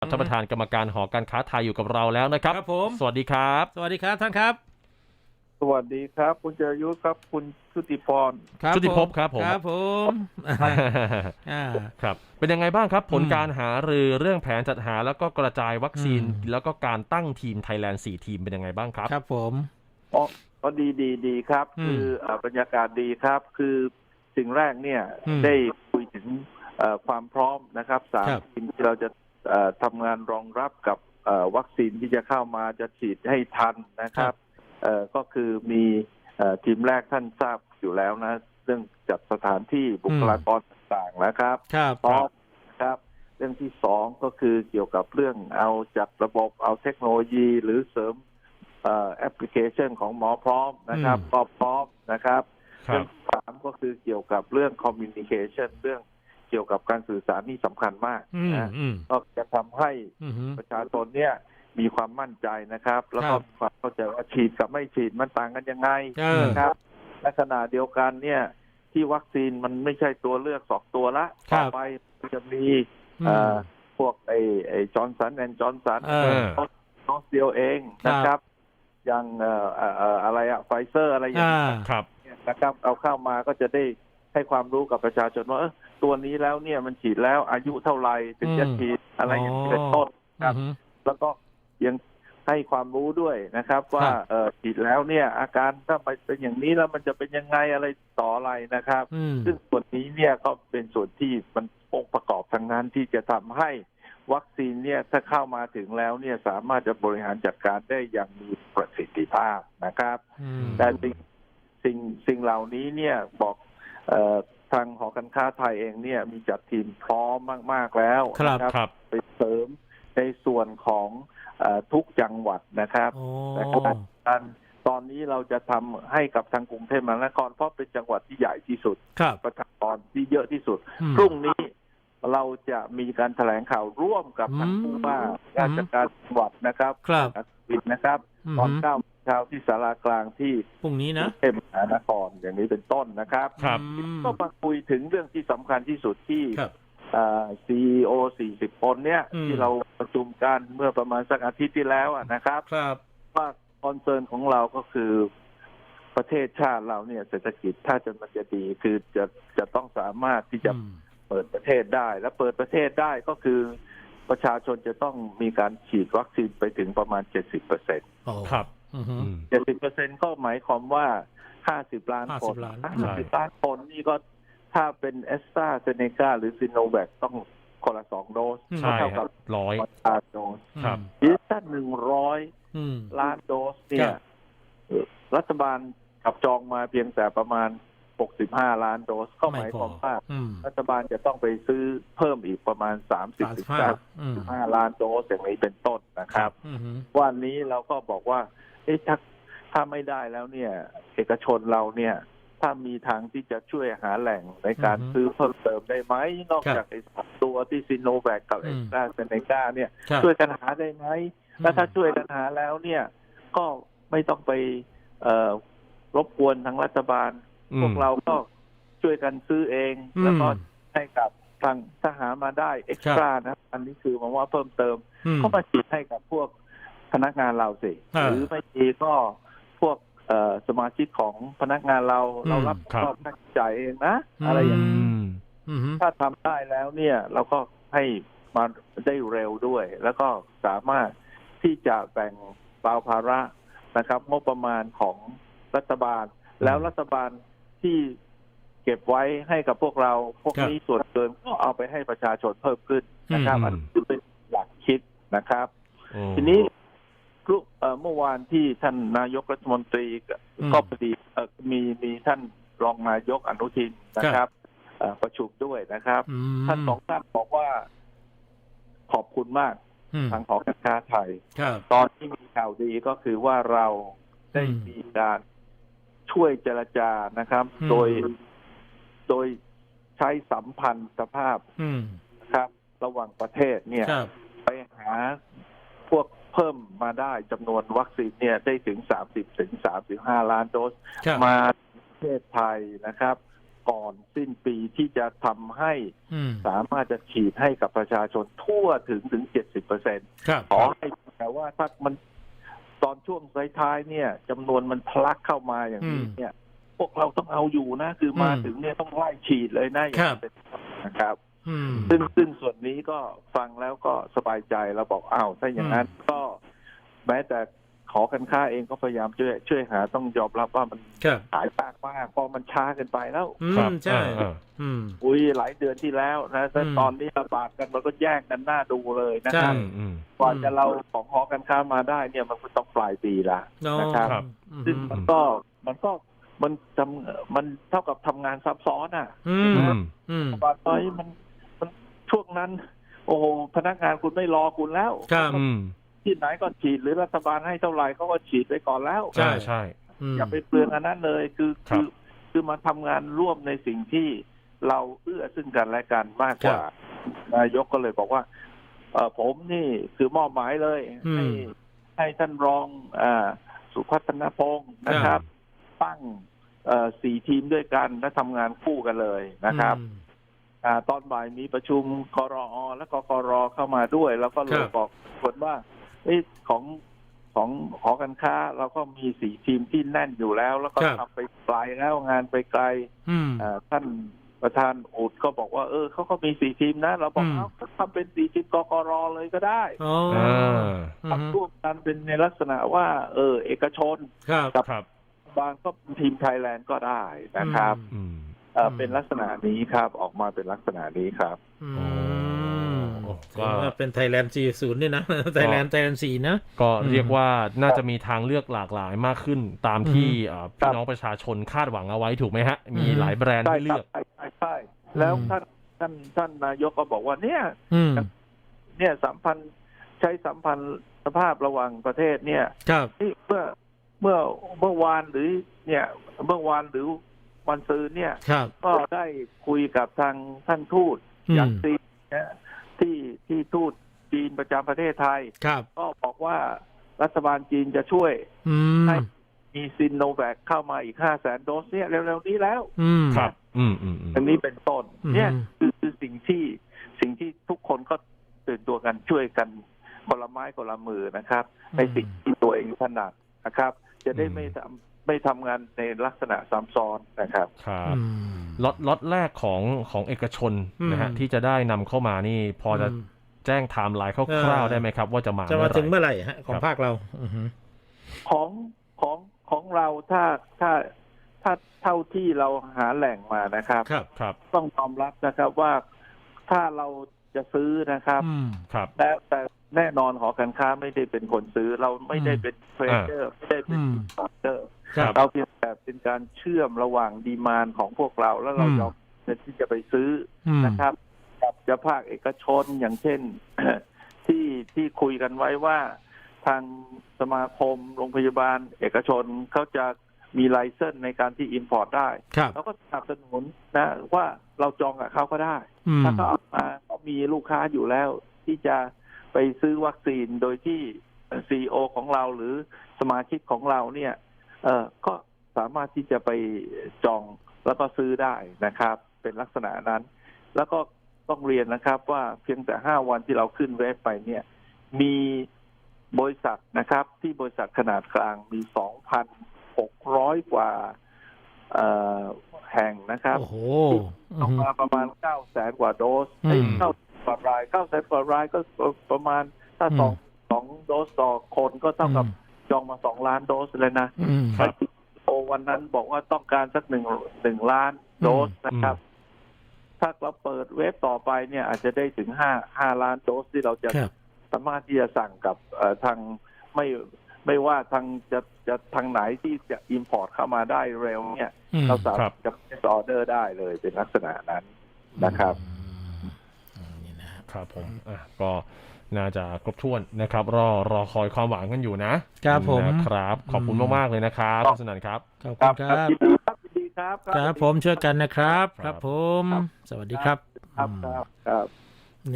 ท่านประธานกรรมการหอการค้าไทยอยู่กับเราแล้วนะครับครับผมสวัสดีครับ สวัสดีครับท่านครับ สวัสดีครับ คุณจรยุทธครับ คุณชุติพรครับชุติภพครับผมครับผมอ่าครับ เป็นยังไงบ้างครับ ผลอืมการหารือเรื่องแผนจัดหาแล้วก็กระจายวัคซีนอืมแล้วก็การตั้งทีมไทยแลนด์4ทีมเป็นยังไงบ้างครับ ครับผมอ๋อก็ดีดีดีครับอืมคือเอ่อบรรยากาศดีครับ คือสิ่งแรกเนี่ยอืมได้คุยถึงเอ่อความพร้อมนะครับสามครับทีมที่เราจะเอ่อ ทำงานรองรับกับเอ่อวัคซีนที่จะเข้ามาจะฉีดให้ทันนะครับเอ่อก็คือมีเอ่อทีมแรกท่านทราบอยู่แล้วนะ เรื่องจัดสถานที่บุคลากรต่างๆนะครับครับพร้อมครับ เรื่องที่สองก็คือเกี่ยวกับเรื่องเอาจัดระบบเอาเทคโนโลยีหรือเสริมเอ่อแอปพลิเคชันของหมอพร้อมนะครับอืมก็พร้อมนะครับครัเรื่อบงที่สามก็คือเกี่ยวกับเรื่องคอมมิวนิเคชันเรื่อง เกี่ยวกับการสื่อสารนี่สำคัญมากอืมนะอืมก็จะทำให้อืมฮึประชาชนเนี่ยมีความมั่นใจนะครับ แล้วก็ครับความเข้าใจว่าฉีดกับไม่ฉีดมันต่างกันยังไงเออนะครับและขณะเดียวกันเนี่ยที่วัคซีนมันไม่ใช่ตัวเลือกสองตัวละครัต่อบไปจะมีอืมเอ่อพวกไอ้ไอ้จอร์นสันแอนจอร์นสันเออน้องเดียวเองนะครับอย่างเอ่อเอ่อเอ่ออะไรอะไฟเซอร์อะไรอย่างอ่าเงี้ยครับนะครับเอาเข้ามาก็จะได้ให้ความรู้กับประชาชนว่าเออ ตัวนี้แล้วเนี่ยมันฉีดแล้วอายุเท่าไหร่ถึงจะอืมฉีดอะไรอย่างนี้เป็นต้นครับอืมแล้วก็ยังให้ความรู้ด้วยนะครับ ว่าครับเออฉีดแล้วเนี่ย อาการถ้าไปเป็นอย่างนี้แล้วมันจะเป็นยังไงอะไรต่ออะไรนะครับอืมซึ่งส่วนนี้เนี่ยก็เป็นส่วนที่มันองค์ประกอบทั้งนั้นที่จะทำให้วัคซีนเนี่ยถ้าเข้ามาถึงแล้วเนี่ยสามารถจะบริหารจัดการได้อย่างมีประสิทธิภาพนะครับอืมแต่สิ่งสิ่งสิ่งเหล่านี้เนี่ยบอกเอ่อ ทางหอการค้าไทยเองเนี่ยมีจัดทีมพร้อมมาก ๆ แล้วครับนะครับไปเสริมในส่วนของเออทุกจังหวัดนะครับโอ้แต่ขณะเดียวกันตอนนี้เราจะทำให้กับทางกรุงเทพมหานครเพราะเป็นจังหวัดที่ใหญ่ที่สุดครับประชากรที่เยอะที่สุดอืมพรุ่งนี้เราจะมีการแถลงข่าวร่วมกับทางอืมผู้ว่าราชการจังหวัดนะครับครับอัศวินนะครับอืม ตอนเก้าโมงเช้าที่ศาลากลางที่พรุ่งนี้กนะรุงเทพมหานครอย่างนี้เป็นต้นนะครับครับอืมก็มาคุยถึงเรื่องที่สำคัญที่สุดที่ครับซีโอ40คนเนี่ยอืมที่เราประชุมกันเมื่อประมาณสักอาทิตย์ที่แล้วอะนะครับ ครับว่าคอนเซิร์นของเราก็คือประเทศชาติเราเนี่ยเศรษฐกิจถ้าจะมันจะดีคือจะจะต้องสามารถที่จะอืมเปิดประเทศได้ และเปิดประเทศได้ก็คือ ประชาชนจะต้องมีการฉีดวัคซีนไปถึงประมาณ 70เปอร์เซ็นต์โอ้ครับ อืมฮึอืม70เปอร์เซ็นต์ก็หมายความว่า 50 ล้านคน50ล้าน 50ล้านคนนี่ก็ถ้าเป็นแอสตราเซเนกาหรือซิโนแวคต้องคนละสองโดสใช่เท่าคกัรับบร้อยล้านโดสครับหรือถ้าหนึ่งร้อย อืม ล้านโดสเนี่คยรับเอ่อรัฐบาลขับจองมาเพียงแต่ประมาณ 65 ล้านโดส ก็หไม่มายพคอวามว่าอืมรัฐบาลจะต้องไปซื้อเพิ่มอีกประมาณ 30-35สามสิบห้าอืมล้านโดสอย่างนี้เป็นต้นนะครับอืมฮึวันนี้เราก็บอกว่าเอ๊ะถ้าถ้าไม่ได้แล้วเนี่ย เอกชนเราเนี่ย ถ้ามีทางที่จะช่วยหาแหล่งในการซื้อเพิ่มเติมได้ไหม นอกจากไอ้สองตัวที่ซิโนแวคกับเอ็กซ์ตราเซเนกาเนี่ยครับช่วยกันหาได้ไหมแล้วถ้าช่วยกันหาแล้วเนี่ย ก็ไม่ต้องไปเอ่อรบกวนทางรัฐบาล พวกเราก็ช่วยกันซื้อเองอืมแล้วก็ให้กับทางทหารมาได้เอ็กซ์ตร้านะอันนี้คือหมายว่าเพิ่มเติมอืมก็มาฉีดให้กับพวกพนักงานเราสิอ่าหรือไม่ดีก็พวกเอ่อสมาชิกของพนักงานเราอืมเรารับผิดชอบค่าใช้จ่ายเองนะ อะไรอย่างนี้อืมอืมฮึถ้าทำได้แล้วเนี่ย เราก็ให้มาได้เร็วด้วย แล้วก็สามารถที่จะแบ่งเบาภาระนะครับ งบประมาณของรัฐบาล แล้วรัฐบาล ที่เก็บไว้ให้กับพวกเรา พวกนี้ส่วนเกินก็เอาไปให้ประชาชนเพิ่มขึ้นนะครับอืมอันนี้คือเป็นหลักคิดนะครับโอ้ทีนี้กรุ๊ปเอ่อเมื่อวานที่ท่านนายกรัฐมนตรีก็อืมก็พอดีเอ่อมีมีท่านรองนายกอนุทินนะครับเอ่อประชุมด้วยนะครับอืมท่านสองท่านบอกว่าขอบคุณมากอืมทางหอการค้าไทยครับตอนที่มีข่าวดีก็คือว่าเราได้อืมมีการ ช่วยเจรจานะครับ อืม โดยโดยใช้สัมพันธภาพอืมนะครับ ระหว่างประเทศเนี่ย ครับ ไปหาพวกเพิ่มมาได้จำนวนวัคซีนเนี่ยได้ถึง 30 ถึง 35 ล้านโดส ครับ มาประเทศไทยนะครับพก่อนสิ้นปีที่จะทำให้อืมสามารถจะฉีดให้กับประชาชนทั่วถึงถึง 70เปอร์เซ็นต์ครับขอให้แต่ว่าถ้ามัน ตอนช่วงท้ายๆเนี่ยจำนวนมันทะลักเข้ามาอย่างนี้อืมเนี่ย พวกเราต้องเอาอยู่นะ คือมาอืมถึงเนี่ยต้องไล่ฉีดเลยนะอย่าครับงเป็นนะครับอืมซึ่งซึ่งส่วนนี้ก็ฟังแล้วก็สบายใจแล้วบอกอ้าวถ้าอย่างนั้นก็ แม้แต่ ขอกันค่าเองก็พยายามช่วยช่วยหาต้องยอมรับว่ามันครับหายากมากเพราะมันช้าเกินไปแล้ว อืครับมใช่อ่าอืม อุ้ยหลายเดือนที่แล้วนะแต่อืม ตอนนี้ระบาดกันมันก็แย่งกันหน้าดูเลยนะใช่ ครับอืมอืม กว่าจะเราของหอการค้ามาได้เนี่ยมันก็ต้องปลายปีละโอ้นะครับครับ อืมซึ่งมันก็มันก็มันทำมันเท่ากับทำงานซับซ้อนอะอืมอืม อืมบาดน้อยมันมันช่วงนั้น โอ้โหพนักงานคุณไม่รอคุณแล้ว ครับ อืม ที่ไหนก็ฉีดหรือรัฐบาลให้เท่าไหร่เขาก็ฉีดไปก่อนแล้วใช่ใช่ใช่อืมอย่าไปเปลืองอันนั้นเลยคือครัคืบอคือมาทำงานร่วมในสิ่งที่เราเอื้อซึ่งกันและกันมากกว่านายกก็เลยบอกว่า เออผมนี่คือมอบหมายเลยอืมให้ให้ท่านรองอ่าสุพัฒนพงศ์นะครับ ตั้งเอ่อสี่ทีมด้วยกันและทำงานคู่กันเลยนะครับอืมอ่าตอนบ่ายมีประชุมกรอและกกรเข้ามาด้วย แล้วก็เลคยรับบอกคนว่า เอ้ยของของหอการค้า เราก็มีสี่ทีมที่แน่นอยู่แล้ว แล้วก็ครับ ทำไปไกลแล้วงานไปไกลอืมอ่าท่านประธานอุดก็บอกว่า เออเขาก็มีสี่ทีมนะ เราบอกอืม เอาก็ทำเป็นสี่ทีมกกรเลยก็ได้โอ้อ่าอืมทำร่วมกันเป็นในลักษณะว่า เออ เอกชน ครับ ครับ บางก็เป็นทีมไทยแลนด์ก็ได้นะครับอืม เออเป็นลักษณะนี้ครับออกมาเป็นลักษณะนี้ครับ อืม โอ้ถือว่าเป็นไทยแลนด์40นี่นะไทยแลนด์ไทยแลนด์4นะ ก็อืมเรียกว่าน่าจะมีทางเลือกหลากหลายมากขึ้น ตามที่เอ่อครัพี่บน้องประชาชนคาดหวังเอาไว้ถูกไหมฮะ มีอืมหลายแบรนด์ใช่ให้คเลืรัอบกใช่ใช่ใช่แล้วอืมท่านท่านท่านนายกก็บอกว่าเนี่ยอืมเนี่ยสัมพันธ์ใช้สัมพันธ์สภาพระหว่างประเทศเนี่ยครับที่เมื่อเมื่อเมื่อวานหรือเนี่ยเมื่อวานหรือวันซืนเนี่ยครับก็ได้คุยกับทางท่านทูตอืมจากจีนนะ ที่ที่ทูตจีนประจำประเทศไทย ครับ ก็บอกว่ารัฐบาลจีนจะช่วยอืมให้มีซินโนแวคเข้ามาอีกห้าแสนโดสเนี่ยเร็วๆนี้แล้ว อืม ครับ อืมอืมอืมอันนี้เป็นต้น อืม เนี่ยคือคือสิ่งที่สิ่งที่ทุกคนก็ตื่นตัวกันช่วยกันคนละไม้คนละมือนะครับ ในสิ่งที่ตัวเองถนัดนะครับ จะได้ไม่ทำ ไม่ทำงานในลักษณะซ้ำซ้อนนะครับครับอืมล็อตล็อตแรกของของเอกชนนะฮะอืมที่จะได้นำเข้ามานี่พอจะมแจ้งไทม์ไลน์คเอร่าวอๆได้ไหมครับ ว่าจะมาจะมาเมื่อไหถึงเมื่ร่อไหร่ฮะของครับภาคเราอือฮึของของของเราถ้าถ้าถ้าเท่าที่เราหาแหล่งมานะครับ ครับครับต้องยอมรับนะครับว่าถ้าเราจะซื้อนะครับอืมครับแต่แต่แน่นอนหอการค้าไม่ได้เป็นคนซื้อ เราไม่ได้เป็นเทรดเดอร์ไม่ได้เป็นอืมสปอนเซอร์ ครับเราเพียงแต่เป็นการเชื่อมระหว่างดีมานของพวกเราแล้วเราอืมยอมที่จะไปซื้ออืมนะครับ กับจะภาคเอกชนอย่างเช่นที่ที่คุยกันไว้ว่าทางสมาคมโรงพยาบาล เอกชนเขาจะมีไลเซนส์ในการที่อิ p พอร์ตได้ครับเราก็สนับสนุนนะว่าเราจองกับเขาก็ได้อืมถ้าเขาเอามาก็มีลูกค้าอยู่แล้ว ที่จะไปซื้อวัคซีนโดยที่ซีอของเราหรือสมาชิกของเราเนี่ย เออก็สามารถที่จะไปจองแล้วก็ซื้อได้นะครับ เป็นลักษณะนั้น แล้วก็ต้องเรียนนะครับว่าเพียงแต่ห้าวันที่เราขึ้นเว็บไปเนี่ย มีบริษัทนะครับ ที่บริษัทขนาดกลางมีสองพันหกร้อยกว่าเอ่อแห่งนะครับโอ้โหออกมาประมาณเก้าแสนกว่าโดสอืมเก้าก้ารายเก้าแสนกว่ารายก็ประมาณถ้าสองสองโดสต่อคนก็เท่ากับ จองมาสองล้านโดสเลยนะอืมครับ โอวันนั้นบอกว่าต้องการสักหนึ่งหนึ่งล้านโดสนะครับ ถ้าเราเปิดเว็บต่อไปเนี่ย อาจจะได้ถึงห้าห้าล้านโดสที่เราจะครับ สามารถที่จะสั่งกับเอ่อทางไม่ไม่ว่าทางจะจะทางไหนที่จะอิ p พอร์ตเข้ามาได้เร็วเนี่ย อืมเราสาครัมารบถจะออเดอร์ได้เลยเป็นลักษณะนั้นนะครับ อืมนี่นะฮะครับผมอะก็ น่าจะครบถ้วนนะครับ รอรอคอยความหวังกันอยู่นะครับผม นะครับ ขอบคุณอืมมาก ๆ เลยนะครับคุณสนันครับ ขอบคุณครับยินดีครับยินดีครับ ครับผมช่วยกันนะครับคครัรับบผม สวัสดีครับ ครับอืมครับครับ